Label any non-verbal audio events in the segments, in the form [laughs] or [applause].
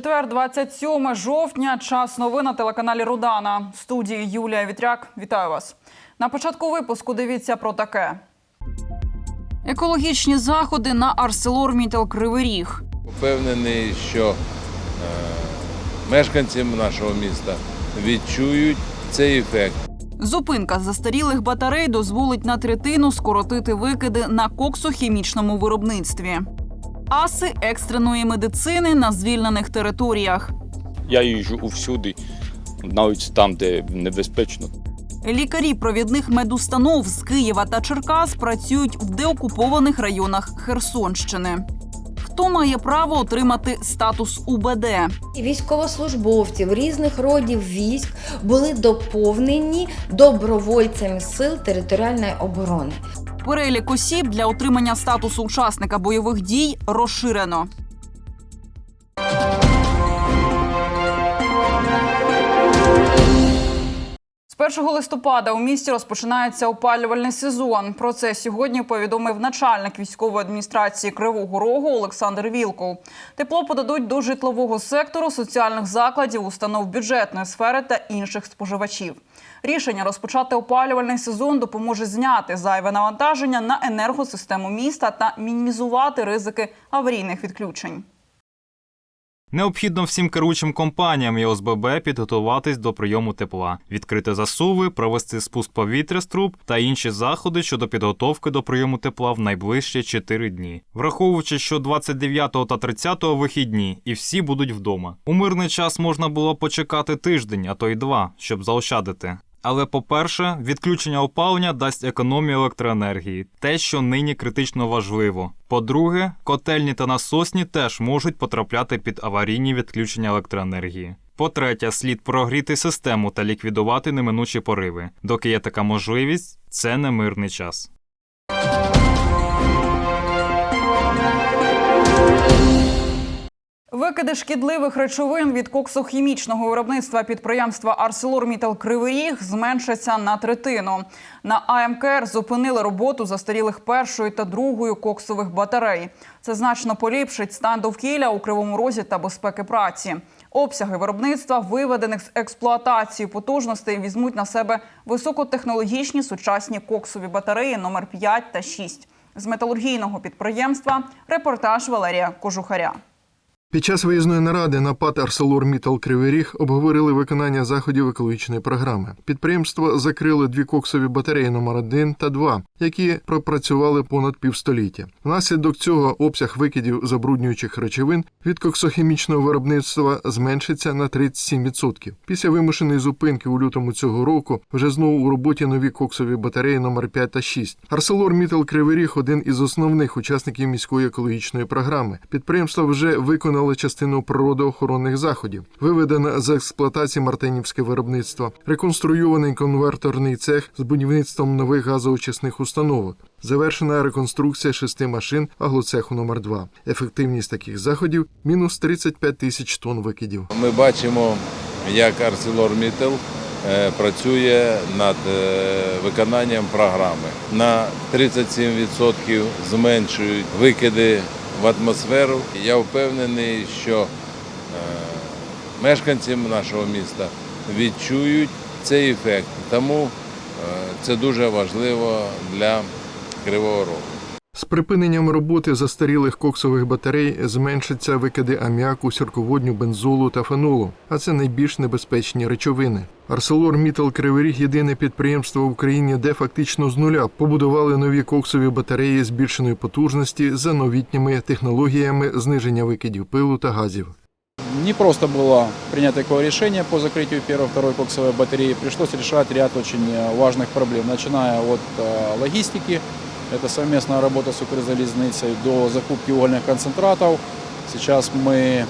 Четвер, 27 жовтня. Час новин на телеканалі Рудана. В студії Юлія Вітряк. Вітаю вас. На початку випуску дивіться про таке. Екологічні заходи на ArcelorMittal Кривий Ріг. Впевнений, що е, мешканці нашого міста відчують цей ефект. Зупинка застарілих батарей дозволить на третину скоротити викиди на коксохімічному виробництві. Аси екстреної медицини на звільнених територіях. Я їжджу усюди, навіть там, де небезпечно. Лікарі провідних медустанов з Києва та Черкас працюють в деокупованих районах Херсонщини. Хто має право отримати статус УБД? Військовослужбовців різних родів військ були доповнені добровольцями сил територіальної оборони. Перелік осіб для отримання статусу учасника бойових дій розширено. З 1 листопада у місті розпочинається опалювальний сезон. Про це сьогодні повідомив начальник військової адміністрації Кривого Рогу Олександр Вілков. Тепло подадуть до житлового сектору, соціальних закладів, установ бюджетної сфери та інших споживачів. Рішення розпочати опалювальний сезон допоможе зняти зайве навантаження на енергосистему міста та мінімізувати ризики аварійних відключень. Необхідно всім керуючим компаніям і ОСББ підготуватись до прийому тепла, відкрити засуви, провести спуск повітря з труб та інші заходи щодо підготовки до прийому тепла в найближчі 4 дні, враховуючи, що 29 та 30 вихідні і всі будуть вдома. У мирний час можна було почекати тиждень, а то й два, щоб заощадити. Але, по-перше, відключення опалення дасть економію електроенергії, те, що нині критично важливо. По-друге, котельні та насосні теж можуть потрапляти під аварійні відключення електроенергії. По-третє, слід прогріти систему та ліквідувати неминучі пориви. Доки є така можливість, це не мирний час. Викиди шкідливих речовин від коксохімічного виробництва підприємства ArcelorMittal Кривий Ріг зменшаться на третину. На АМКР зупинили роботу застарілих першої та другої коксових батарей. Це значно поліпшить стан довкілля у кривому розі та безпеки праці. Обсяги виробництва виведених з експлуатації потужностей візьмуть на себе високотехнологічні сучасні коксові батареї номер 5 та 6. З металургійного підприємства репортаж Валерія Кожухаря. Під час виїзної наради на ПАТ ArcelorMittal Кривий Ріг обговорили виконання заходів екологічної програми. Підприємство закрили дві коксові батареї номер 1 та 2, які пропрацювали понад півстоліття. Внаслідок цього обсяг викидів забруднюючих речовин від коксохімічного виробництва зменшиться на 37%. Після вимушеної зупинки у лютому цього року вже знову у роботі нові коксові батареї номер 5 та 6. ArcelorMittal Кривий Ріг один із основних учасників міської екологічної програми. Підприємство вже виконало частину природоохоронних заходів. Виведено з експлуатації Мартинівське виробництво, реконструйований конверторний цех з будівництвом нових газоочисних установок. Завершена реконструкція шести машин аглоцеху номер 2 Ефективність таких заходів мінус 35 тисяч тонн викидів. Ми бачимо, як е, працює над е, виконанням програми. На 37% зменшують викиди в атмосферу. Я впевнений, що е, мешканці нашого міста відчують цей ефект. Тому е, це дуже важливо для Кривого Рогу. З припиненням роботи застарілих коксових батарей зменшаться викиди аміаку, сірководню, бензолу та фенолу, а це найбільш небезпечні речовини. ArcelorMittal Кривий Ріг – єдине підприємство в Україні, де фактично з нуля побудували нові коксові батареї збільшеної потужності за новітніми технологіями зниження викидів пилу та газів. Не просто было принято такое решение по закрытию первой второй коксовой батареи. Пришлось решать ряд очень э, важных проблем, начиная от э, логистики, Это совместная работа с Укрзалезницей, до закупки угольных концентратов. Сейчас мы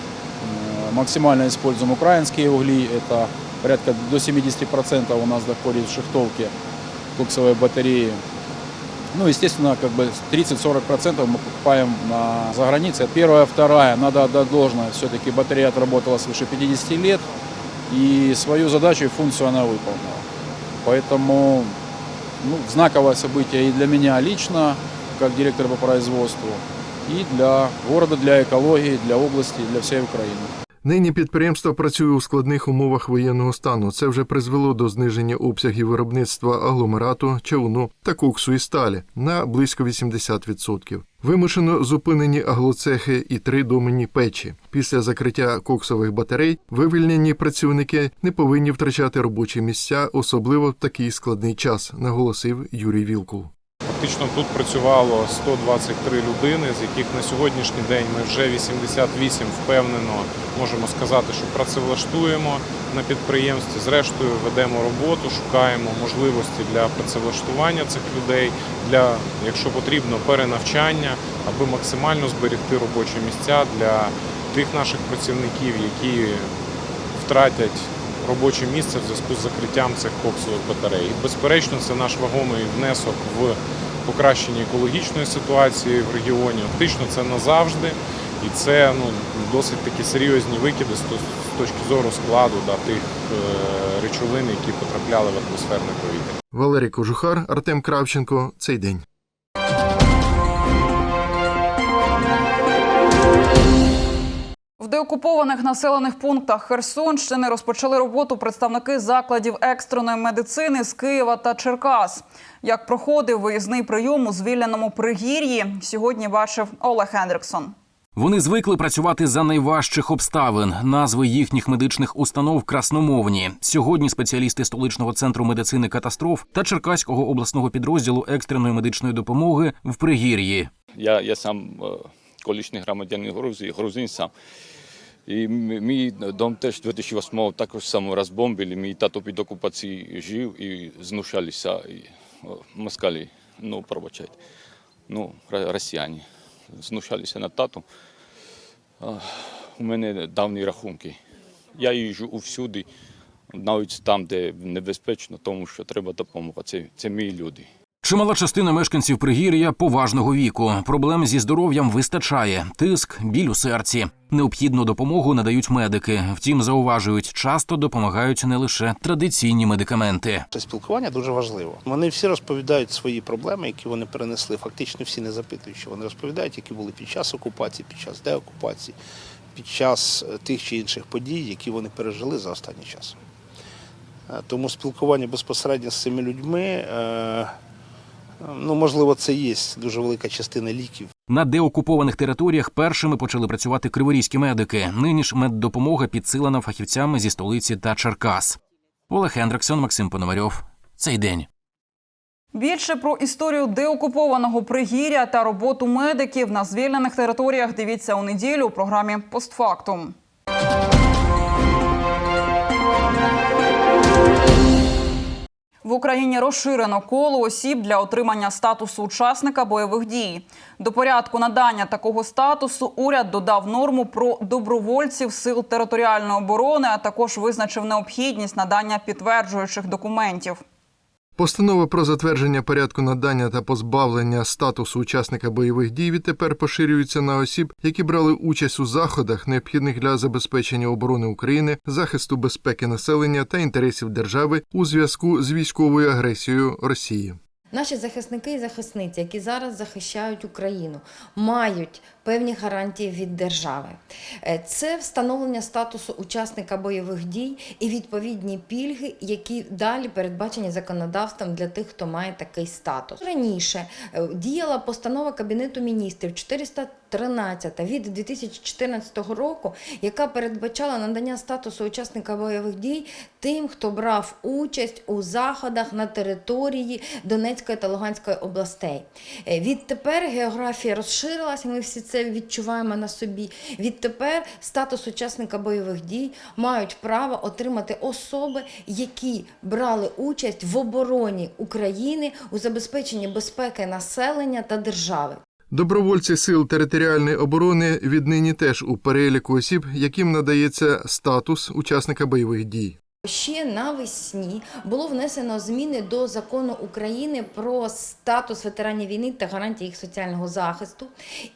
максимально используем украинские угли, это порядка до 70% у нас доходит в шихтовке коксовой батареи. Ну, естественно, как бы 30-40% мы покупаем на загранице. Первая, вторая, надо отдать должное. Все-таки батарея отработала свыше 50 лет, и свою задачу и функцию она выполнила. Поэтому ну, знаковое событие и для меня лично, как директор по производству, и для города, для экологии, для области, для всей Украины. Нині підприємство працює у складних умовах воєнного стану. Це вже призвело до зниження обсягів виробництва агломерату, чавуну та коксу і сталі на близько 80%. Вимушено зупинені аглоцехи і три доменні печі. Після закриття коксових батарей вивільнені працівники не повинні втрачати робочі місця, особливо в такий складний час, наголосив Юрій Вілкул. Фактично тут працювало 123 людини, з яких на сьогоднішній день ми вже 88 впевнено можемо сказати, що працевлаштуємо на підприємстві. Зрештою ведемо роботу, шукаємо можливості для працевлаштування цих людей, для, якщо потрібно, перенавчання, аби максимально зберегти робочі місця для тих наших працівників, які втратять робоче місце в зв'язку з закриттям цих коксових батарей. І, безперечно, це наш вагомий внесок в покращення екологічної ситуації в регіоні. Фактично це назавжди, і це ну, досить такі серйозні викиди з точки зору складу да, тих е, речовин, які потрапляли в атмосферне повітря. Валерій Кожухар, Артем Кравченко. Цей день. В деокупованих населених пунктах Херсонщини розпочали роботу представники закладів екстреної медицини з Києва та Черкас. Як проходив виїзний прийом у звільненому пригір'ї, сьогодні бачив Олег Хендриксон. Вони звикли працювати за найважчих обставин. Назви їхніх медичних установ красномовні. Сьогодні спеціалісти столичного центру медицини катастроф та Черкаського обласного підрозділу екстреної медичної допомоги в Пригір'ї. Я, я сам е, колишній громадянин Грузії, грузин сам. І мій дом теж 2008-го також само розбомбили. Мій тато під окупацією жив і знущалися і, москалі, ну, пробачайте, ну, росіяни. Знущалися над татом. У мене давні рахунки. Я їжджу усюди, навіть там, де небезпечно, тому що треба допомога. Це, це мої люди. Чимала частина мешканців Пригір'я поважного віку. Проблем зі здоров'ям вистачає. Тиск, біль у серці. Необхідну допомогу надають медики. Втім, зауважують, часто допомагають не лише традиційні медикаменти. Це спілкування дуже важливо. Вони всі розповідають свої проблеми, які вони перенесли. Фактично всі не запитуючи. Вони розповідають, які були під час окупації, під час деокупації, під час е, тих чи інших подій, які вони пережили за останній час. Е, Тому спілкування безпосередньо з цими людьми, е, ну можливо, це є дуже велика частина ліків. На деокупованих територіях першими почали працювати криворізькі медики. Нині ж меддопомога підсилена фахівцями зі столиці та Черкас. Олег Хендриксон, Максим Пономарьов. Цей день. Більше про історію деокупованого пригір'я та роботу медиків на звільнених територіях дивіться у неділю у програмі Постфактум. В Україні розширено коло осіб для отримання статусу учасника бойових дій. До порядку надання такого статусу уряд додав норму про добровольців сил територіальної оборони, а також визначив необхідність надання підтверджуючих документів. Постанова про затвердження порядку надання та позбавлення статусу учасника бойових дій відтепер поширюється на осіб, які брали участь у заходах, необхідних для забезпечення оборони України, захисту безпеки населення та інтересів держави у зв'язку з військовою агресією Росії. Наші захисники і захисниці, які зараз захищають Україну, мають певні гарантії від держави. Е, Це встановлення статусу учасника бойових дій і відповідні пільги, які далі передбачені законодавством для тих, хто має такий статус. Раніше е, діяла постанова Кабінету міністрів 413 від 2014 року, яка передбачала надання статусу учасника бойових дій тим, хто брав участь у заходах на території Донецької та Луганської областей. Е, Відтепер географія розширилася, ми всі це відчуваємо на собі. Відтепер статус учасника бойових дій мають право отримати особи, які брали участь в обороні України у забезпеченні безпеки населення та держави. Добровольці сил територіальної оборони віднині теж у переліку осіб, яким надається статус учасника бойових дій. Ще навесні було внесено зміни до закону України про статус ветеранів війни та гарантії їх соціального захисту.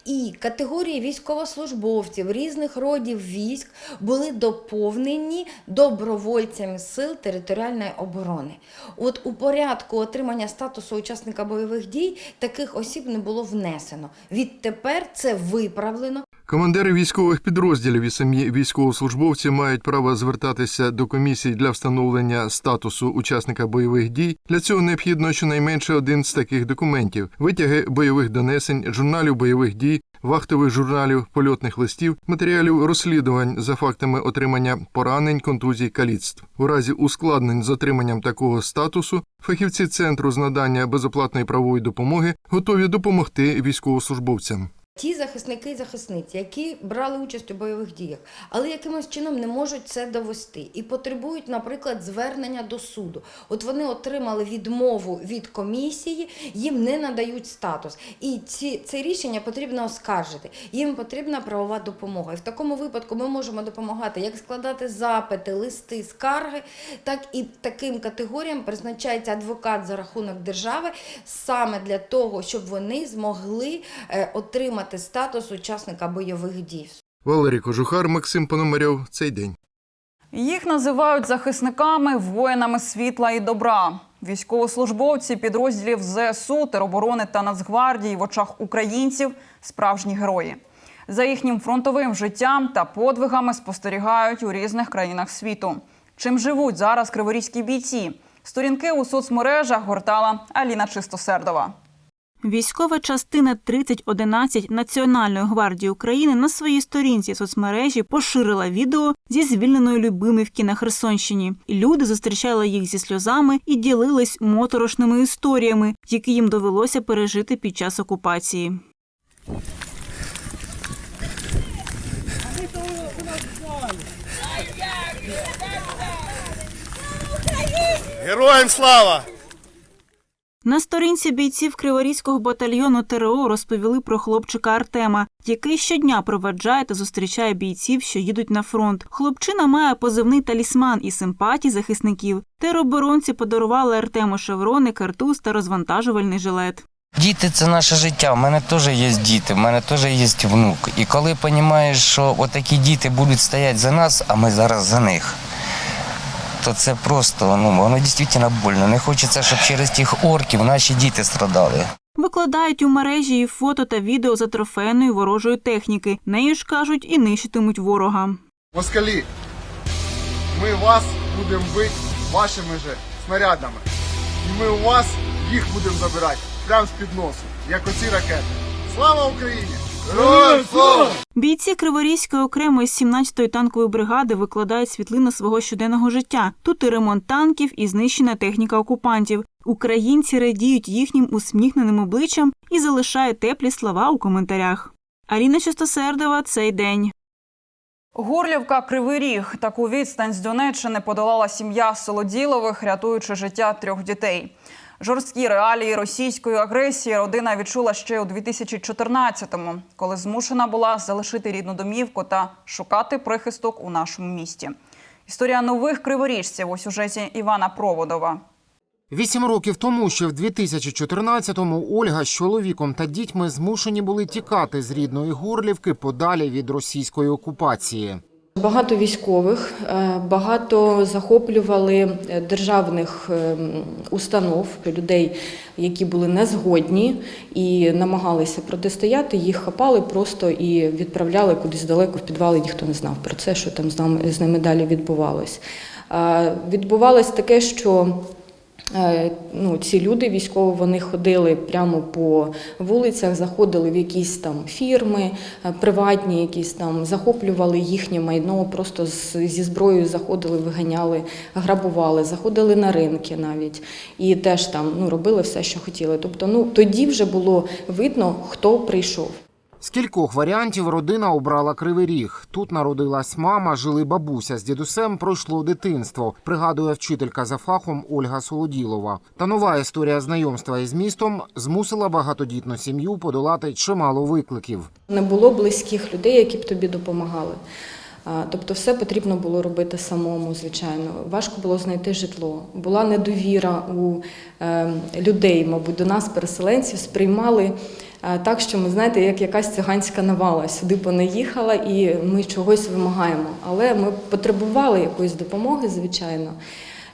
І категорії військовослужбовців різних родів військ були доповнені добровольцями сил територіальної оборони. От у порядку отримання статусу учасника бойових дій таких осіб не було внесено. Відтепер це виправлено. Командири військових підрозділів і самі військовослужбовці мають право звертатися до комісій для встановлення статусу учасника бойових дій. Для цього необхідно щонайменше один з таких документів: витяги бойових донесень, журналів бойових дій, вахтових журналів, польотних листів, матеріалів розслідувань за фактами отримання поранень, контузій, каліцтв. У разі ускладнень з отриманням такого статусу фахівці центру з надання безоплатної правової допомоги готові допомогти військовослужбовцям. Ті захисники і захисниці, які брали участь у бойових діях, але якимось чином не можуть це довести і потребують, наприклад, звернення до суду. От вони отримали відмову від комісії, їм не надають статус. І ці, це рішення потрібно оскаржити. Їм потрібна правова допомога. І в такому випадку ми можемо допомагати як складати запити, листи, скарги, так і таким категоріям призначається адвокат за рахунок держави саме для того, щоб вони змогли е, отримати статус учасника бойових дій. Валерій Кожухар, Максим Пономарьов. Цей день. Їх називають захисниками, воїнами світла і добра. Військовослужбовці підрозділів ЗСУ, тероборони та Нацгвардії в очах українців справжні герої. За їхнім фронтовим життям та подвигами спостерігають у різних країнах світу. Чим живуть зараз криворізькі бійці? Сторінки у соцмережах гортала Аліна Чистосердова. Військова частина 3011 Національної гвардії України на своїй сторінці соцмережі поширила відео зі звільненої Любимівки на Херсонщині. Люди зустрічали їх зі сльозами і ділились моторошними історіями, які їм довелося пережити під час окупації. Героям слава! На сторінці бійців Криворізького батальйону ТРО розповіли про хлопчика Артема, який щодня проведжає та зустрічає бійців, що їдуть на фронт. Хлопчина має позивний талісман і симпатій захисників. Тероборонці подарували Артему шеврони, картуз та розвантажувальний жилет. Діти це наше життя. У мене теж є діти, в мене теж є внук. І коли розумієш, що отакі діти будуть стояти за нас, а ми зараз за них, то це просто ну воно дійсно больно. Не хочеться, щоб через тих орків наші діти страдали. Викладають у мережі і фото та відео за трофейної ворожої техніки. Нею ж кажуть і нищитимуть ворога. Москалі, ми вас будемо бити вашими же снарядами. І ми у вас їх будемо забирати прямо з-під носу, як оці ракети. Слава Україні! Героям слава! Бійці Криворізької окремої 17-ї танкової бригади викладають світлини свого щоденного життя. Тут і ремонт танків, і знищена техніка окупантів. Українці радіють їхнім усміхненим обличчям і залишають теплі слова у коментарях. Аріна Чистосердова цей день. Горлівка Кривий Ріг. Таку відстань з Донеччини подолала сім'я Солоділових, рятуючи життя трьох дітей. Жорсткі реалії російської агресії родина відчула ще у 2014-му, коли змушена була залишити рідну домівку та шукати прихисток у нашому місті. Історія нових криворіжців у сюжеті Івана Проводова. Вісім років тому, ще в 2014-му, Ольга з чоловіком та дітьми змушені були тікати з рідної Горлівки подалі від російської окупації. Багато військових, е, багато захоплювали е, державних е, установ, людей, які були незгодні і намагалися протистояти. Їх хапали просто і відправляли кудись далеко в підвали. Ніхто не знав про це, що там з нами з ними далі відбувалось. Відбувалось таке, що Ну, ці люди військові вони ходили прямо по вулицях, заходили в якісь там фірми, е, приватні, якісь там захоплювали їхнє майно, просто зі зброєю заходили, виганяли, грабували, заходили на ринки навіть і теж там ну, робили все, що хотіли. Тобто, ну тоді вже було видно, хто прийшов. З кількох варіантів родина обрала Кривий Ріг. Тут народилась мама, жили бабуся з дідусем. Пройшло дитинство. Пригадує вчителька за фахом Ольга Солоділова. Та нова історія знайомства із містом змусила багатодітну сім'ю подолати чимало викликів. Не було близьких людей, які б тобі допомагали. Тобто, все потрібно було робити самому, звичайно. Важко було знайти житло. Була недовіра у е, людей, мабуть, до нас, переселенців, сприймали е, так, що ми знаєте, як якась циганська навала сюди понаїхала, і ми чогось вимагаємо. Але ми потребували якоїсь допомоги, звичайно.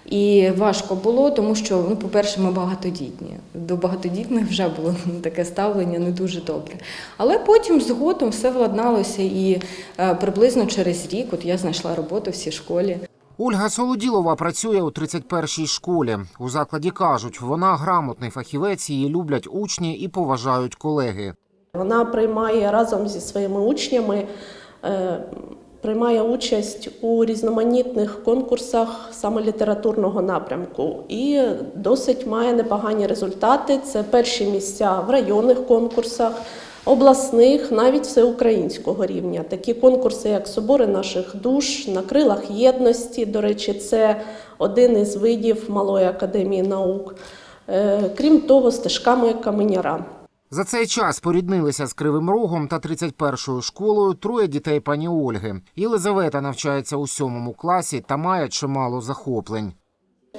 І важко було, тому що, ну, по-перше, ми багатодітні. До багатодітних вже було [laughs] таке ставлення не дуже добре. Але потім згодом все владналося, і е, приблизно через рік от я знайшла роботу в цій школі. Ольга Солоділова працює у 31-й школі. У закладі кажуть, вона грамотний фахівець, її люблять учні і поважають колеги. Вона приймає разом зі своїми учнями, е, приймає участь у різноманітних конкурсах саме літературного напрямку і досить має непогані результати. Це перші місця в районних конкурсах, обласних, навіть всеукраїнського рівня. Такі конкурси, як Собори наших душ, на крилах єдності. До речі, це один із видів Малої академії наук. Е, Крім того, стежками каменяра. За цей час поріднилися з Кривим Рогом та 31-ю школою троє дітей пані Ольги. Єлизавета навчається у сьомому класі та має чимало захоплень.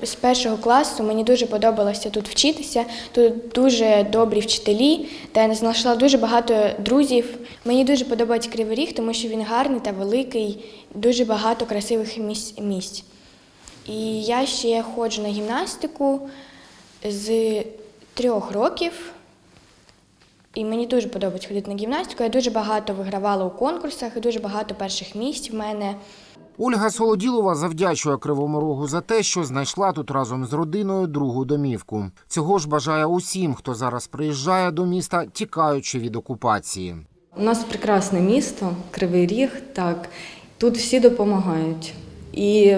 З першого класу мені дуже подобалося тут вчитися. Тут дуже добрі вчителі, та знайшла дуже багато друзів. Мені дуже подобається Кривий Ріг, тому що він гарний та великий, дуже багато красивих місць. І я ще ходжу на гімнастику з трьох років. І мені дуже подобається ходити на гімнастику. Я дуже багато вигравала у конкурсах і дуже багато перших місць в мене. Ольга Солоділова завдячує Кривому Рогу за те, що знайшла тут разом з родиною другу домівку. Цього ж бажає усім, хто зараз приїжджає до міста, тікаючи від окупації. У нас прекрасне місто, Кривий Ріг, так. Тут всі допомагають. І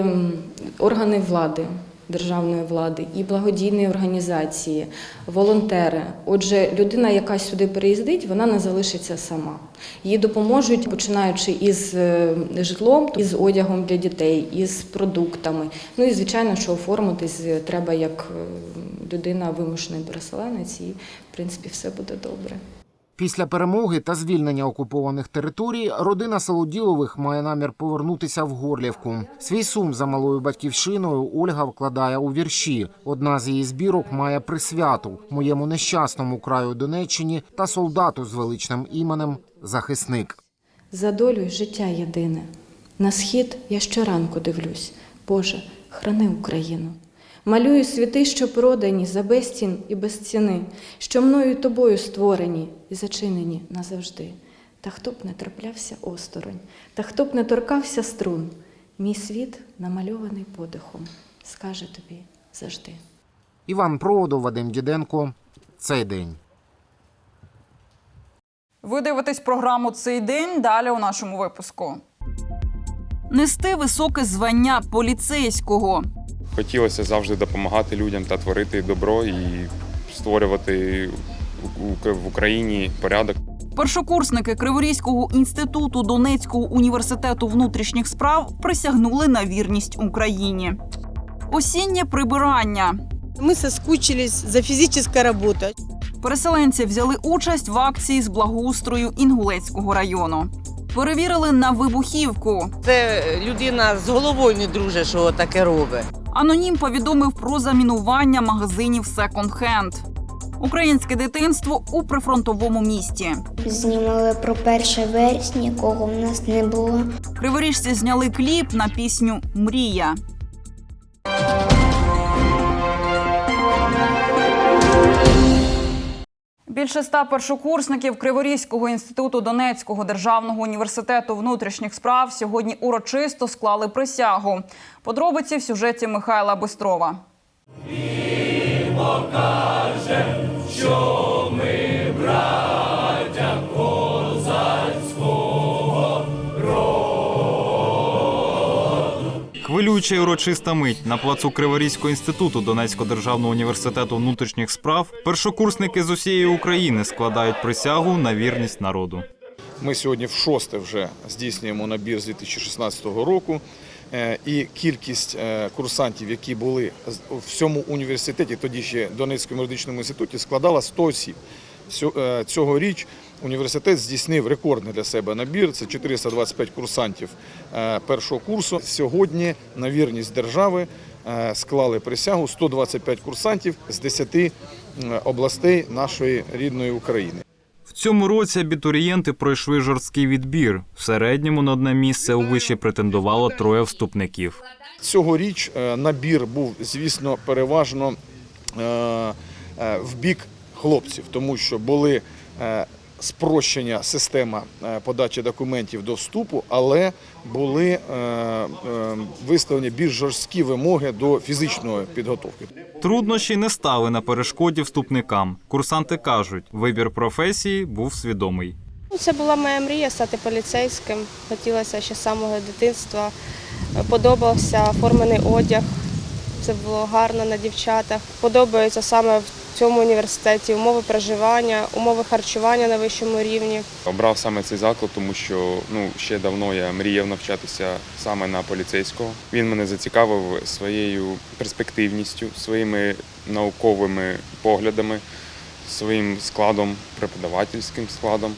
органи влади, державної влади, і благодійні організації, волонтери. Отже, людина, яка сюди переїздить, вона не залишиться сама. Їй допоможуть, починаючи із е, житлом, із одягом для дітей, із продуктами. Ну і звичайно, що оформитись треба як е, людина вимушений переселенець, і в принципі все буде добре. Після перемоги та звільнення окупованих територій родина Солоділових має намір повернутися в Горлівку. Свій сум за малою батьківщиною Ольга вкладає у вірші. Одна з її збірок має присвяту моєму нещасному краю Донеччині та солдату з величним іменем Захисник. За долю й життя єдине. На схід я щоранку дивлюсь. Боже, храни Україну. Малюю світи, що продані за безцін і без ціни, що мною і тобою створені і зачинені назавжди. Та хто б не траплявся осторонь, та хто б не торкався струн, мій світ, намальований подихом, скаже тобі завжди. Іван Проводов, Вадим Діденко. Цей день. Ви дивитесь програму цей день. Далі у нашому випуску. Нести високе звання поліцейського. Хотілося завжди допомагати людям та творити добро і створювати в Україні порядок. Першокурсники Криворізького інституту Донецького університету внутрішніх справ присягнули на вірність Україні. Осіннє прибирання. Мы соскучились за физической работой. Переселенці взяли участь в акції з благоустрою Інгулецького району. Перевірили на вибухівку. Це людина з головою не друже, що таке робить. Анонім повідомив про замінування магазинів секонд-хенд. Українське дитинство у прифронтовому місті. Знімали про 1 вересня, кого в нас не було. Криворіжці зняли кліп на пісню Мрія. Більше ста першокурсників Криворізького інституту Донецького державного університету внутрішніх справ сьогодні урочисто склали присягу. Подробиці в сюжеті Михайла Бистрова. покаже, що ми браття Хвилююча й урочиста мить на плацу Криворізького інституту Донецького державного університету внутрішніх справ першокурсники з усієї України складають присягу на вірність народу. Ми сьогодні в шосте вже здійснюємо набір з 2016 року. Е, І кількість е, курсантів, які були в всьому університеті, тоді ще Донецькому медичному інституті, складала 100 осіб. Е, Цьогоріч університет здійснив рекордний для себе набір. Це 425 курсантів е, першого курсу. Сьогодні на вірність держави е, склали присягу 125 курсантів з 10 областей нашої рідної України. В цьому році абітурієнти пройшли жорсткий відбір. В середньому на одне місце у виші претендувало троє вступників. Цьогоріч е, набір був, звісно, переважно е, е, в бік хлопців, тому що були е, спрощення система е, подачі документів до вступу, але були е, е, виставлені більш жорсткі вимоги до фізичної підготовки. Труднощі не стали на перешкоді вступникам. Курсанти кажуть, вибір професії був свідомий. Ну, Це була моя мрія стати поліцейським. Хотілося ще з самого дитинства. Подобався формений одяг. Це було гарно на дівчатах. Подобаються саме в цьому університеті умови проживання, умови харчування на вищому рівні. Обрав саме цей заклад, тому що ну ще давно я мріяв навчатися саме на поліцейського. Він мене зацікавив своєю перспективністю, своїми науковими поглядами, своїм складом, преподавательським складом.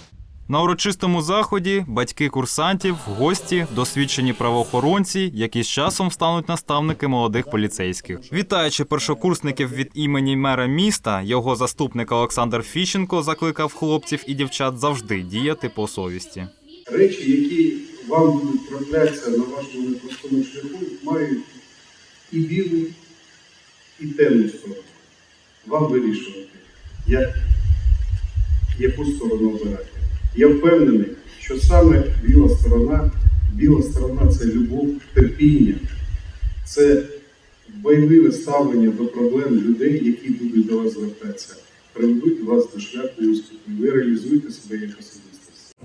На урочистому заході батьки курсантів, гості, досвідчені правоохоронці, які з часом стануть наставники молодих поліцейських. Вітаючи першокурсників від імені мера міста, його заступник Олександр Фіщенко закликав хлопців і дівчат завжди діяти по совісті. речі, які вам будуть траплятися на вашому непростому шляху, мають і білу, і темну сторону. Вам вирішувати, як, яку сторону обирати. Я впевнений, що саме біла сторона, біла сторона це любов, терпіння, це байливе ставлення до проблем людей, які будуть до вас звертатися, приведуть вас до шляху успіху. Ви реалізуєте себе як особистість.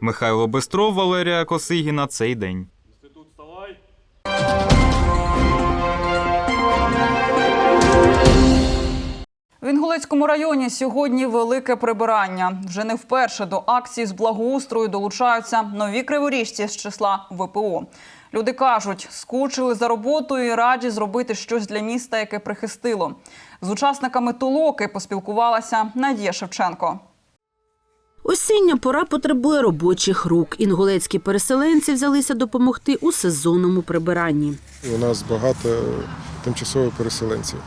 Михайло Бестров, Валерія Косигіна. Цей день. В Інгулецькому районі сьогодні велике прибирання. Вже не вперше до акції з благоустрою долучаються нові криворіжці з числа ВПО. Люди кажуть, скучили за роботою і раді зробити щось для міста, яке прихистило. З учасниками толоки поспілкувалася Надія Шевченко. Осіння пора потребує робочих рук. Інгулецькі переселенці взялися допомогти у сезонному прибиранні. У нас багато тимчасових переселенців.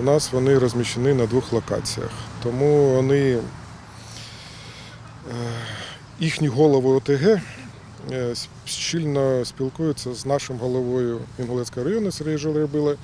У нас вони розміщені на двох локаціях. Тому вони е, їхні голови ОТГ е, щільно спілкуються з нашим головою Інгулецького району Сергієм Жолербила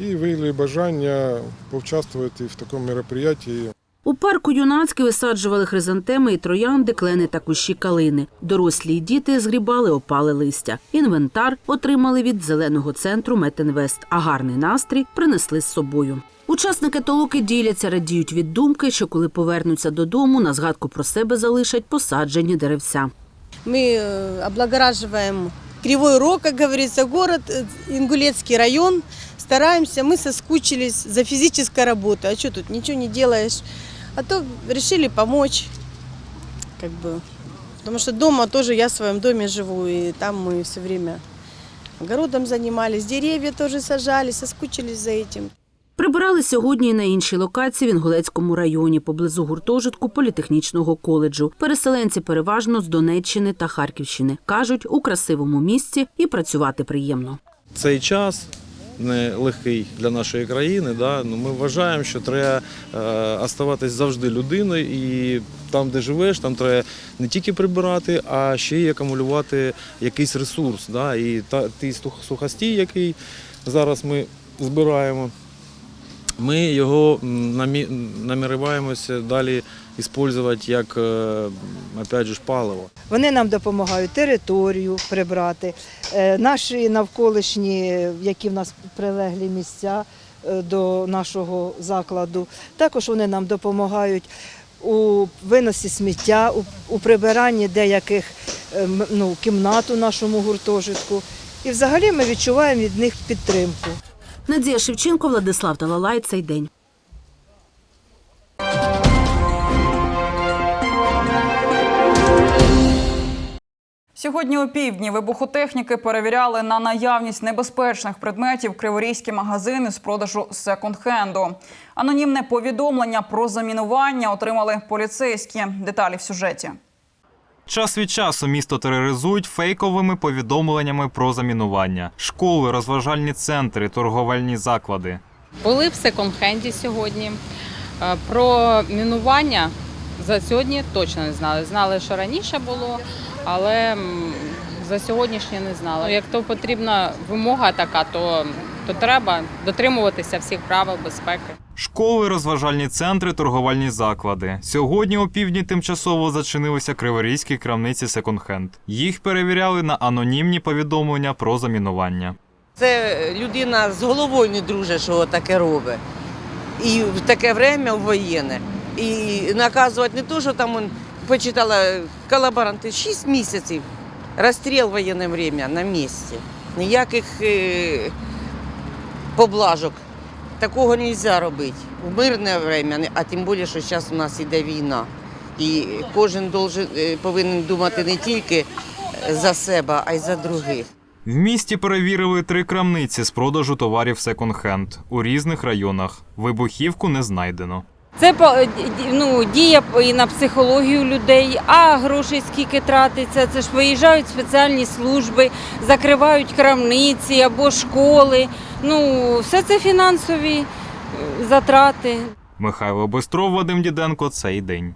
і виявили бажання повчаствувати в такому мероприятии. У парку юнацьки висаджували хризантеми і троянди, клени та кущі калини. Дорослі й діти згрібали опале листя. Інвентар отримали від зеленого центру Метинвест, а гарний настрій принесли з собою. Учасники толоки діляться, радіють від думки, що коли повернуться додому, на згадку про себе залишать посаджені деревця. Мы э, облагораживаем Кривой Рог, как говорится, город, э, Ингулецкий район. Стараемся, мы соскучились за физической работой. А что тут, ничего не делаешь. А то решили помочь, как бы. Потому что дома тоже, я в своем доме живу, и там мы все время огородом занимались, деревья тоже сажали, соскучились за этим. Прибирали сьогодні і на іншій локації в Інгулецькому районі поблизу гуртожитку політехнічного коледжу. Переселенці переважно з Донеччини та Харківщини кажуть, у красивому місці і працювати приємно. цей час нелегкий для нашої країни. Да? Ну, ми вважаємо, що треба е, оставатись завжди людиною, і там, де живеш, там треба не тільки прибирати, а ще й акумулювати якийсь ресурс. Да? І та, стух- сухостій, який зараз ми збираємо, ми його м, намі- наміряємося далі використовувати як е, опять же, паливо. Вони нам допомагають територію прибрати, е, наші навколишні, які в нас прилеглі місця е, до нашого закладу. Також вони нам допомагають у виносі сміття, у, прибиранні деяких ну, кімнат у нашому гуртожитку. І взагалі ми відчуваємо від них підтримку. Надія Шевченко, Владислав Талалай. Цей день. Сьогодні у півдні вибухотехніки перевіряли на наявність небезпечних предметів криворізькі магазини з продажу секонд-хенду. Анонімне повідомлення про замінування отримали поліцейські. Деталі в сюжеті. Час від часу місто тероризують фейковими повідомленнями про замінування, школи, розважальні центри, торговельні заклади. Були в секонд-хенді сьогодні. Е, Про мінування за сьогодні точно не знали. Знали, що раніше було, але за сьогоднішнє не знали. Як то потрібна вимога така, то, то треба дотримуватися всіх правил безпеки. Школи, розважальні центри, торговельні заклади. Сьогодні о півдні тимчасово зачинилися криворізькі крамниці секонд-хенд. Їх перевіряли на анонімні повідомлення про замінування. Це людина з головою не друже, що таке робить. І в таке время воєнне. І наказувати не то, що там он, почитала колаборанти 6 місяців. Розстріл воєнне время на місці. Ніяких е, поблажок. Такого не можна робити. В мирне время, а тим більше, що зараз у нас іде війна. І кожен е, повинен думати не тільки за себе, а й за других. В місті перевірили три крамниці з продажу товарів секонд-хенд у різних районах. Вибухівку не знайдено. Це по- ну, дія і на психологію людей, а грошей скільки тратиться. Це ж виїжджають спеціальні служби, закривають крамниці або школи. Ну, все це фінансові е, затрати. Михайло Бистров, Вадим Діденко. Цей день.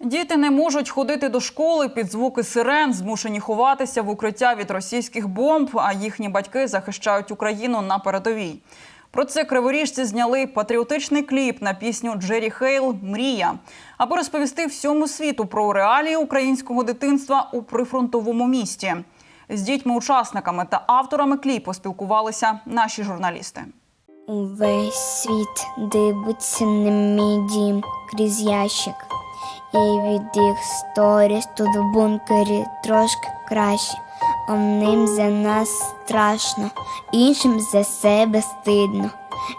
Діти не можуть ходити до школи під звуки сирен, змушені ховатися в укриття від російських бомб, а їхні батьки захищають Україну на передовій. Про це криворіжці зняли патріотичний кліп на пісню Джері Хейл Мрія, аби розповісти всьому світу про реалії українського дитинства у прифронтовому місті. З дітьми-учасниками та авторами кліпу спілкувалися наші журналісти. Увесь світ дивиться на мій дім крізь ящик. І від їх сторіс тут в бункері трошки краще. Одним за нас страшно, іншим за себе стидно.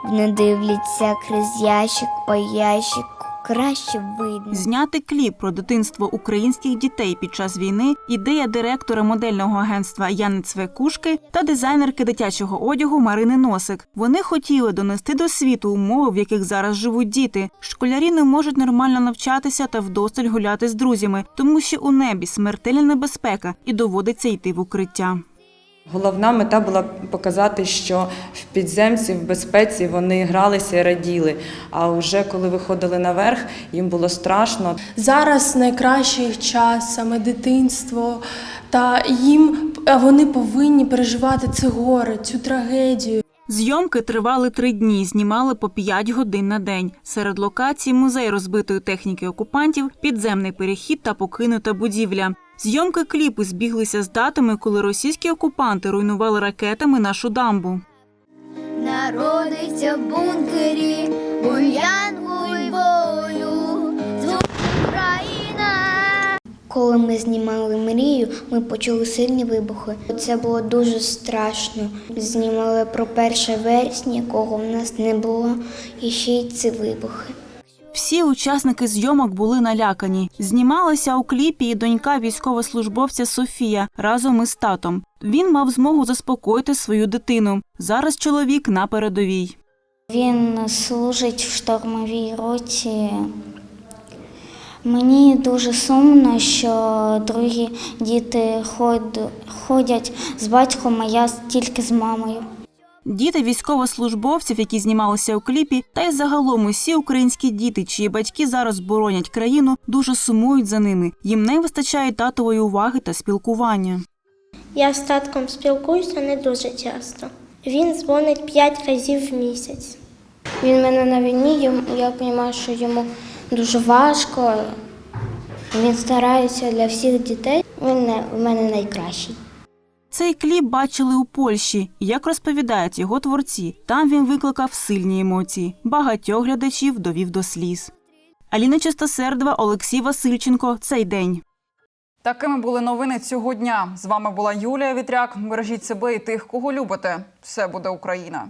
Вони дивляться крізь ящик по ящику, краще видно. Зняти кліп про дитинство українських дітей під час війни ідея директора модельного агентства Яни Цвекушки та дизайнерки дитячого одягу Марини Носик. Вони хотіли донести до світу умови, в яких зараз живуть діти. Школярі не можуть нормально навчатися та вдосталь гуляти з друзями, тому що у небі смертельна небезпека і доводиться йти в укриття. Головна мета була показати, що в підземці, в безпеці вони гралися і раділи. А вже коли виходили наверх, їм було страшно. Зараз найкращий час, саме дитинство, та їм вони повинні переживати це горе, цю трагедію. Зйомки тривали три дні, знімали по п'ять годин на день. Серед локацій музей розбитої техніки окупантів, підземний перехід та покинута будівля. Зйомки кліпу збіглися з датами, коли російські окупанти руйнували ракетами нашу дамбу. Народиться в бункері, буянку й волю, звук Україна. Коли ми знімали мрію, ми почули сильні вибухи. Це було дуже страшно. Знімали про 1 вересня, якого в нас не було, і ще й ці вибухи. Всі учасники зйомок були налякані. Знімалася у кліпі і донька військовослужбовця Софія разом із татом. Він мав змогу заспокоїти свою дитину. Зараз чоловік на передовій. Він служить в штурмовій роті. Мені дуже сумно, що другі діти ход- ходять з батьком, а я тільки з мамою. Діти військовослужбовців, які знімалися у кліпі, та й загалом усі українські діти, чиї батьки зараз боронять країну, дуже сумують за ними. Їм не вистачає татової уваги та спілкування. Я з татком спілкуюся не дуже часто. Він дзвонить п'ять разів в місяць. Він мене на війні, я розумію, що йому дуже важко. Він старається для всіх дітей. Він в мене найкращий. Цей кліп бачили у Польщі. Як розповідають його творці, там він викликав сильні емоції. Багатьох глядачів довів до сліз. Аліна Чистосердова, Олексій Васильченко. Цей день. Такими були новини цього дня. З вами була Юлія Вітряк. Бережіть себе і тих, кого любите. Все буде Україна.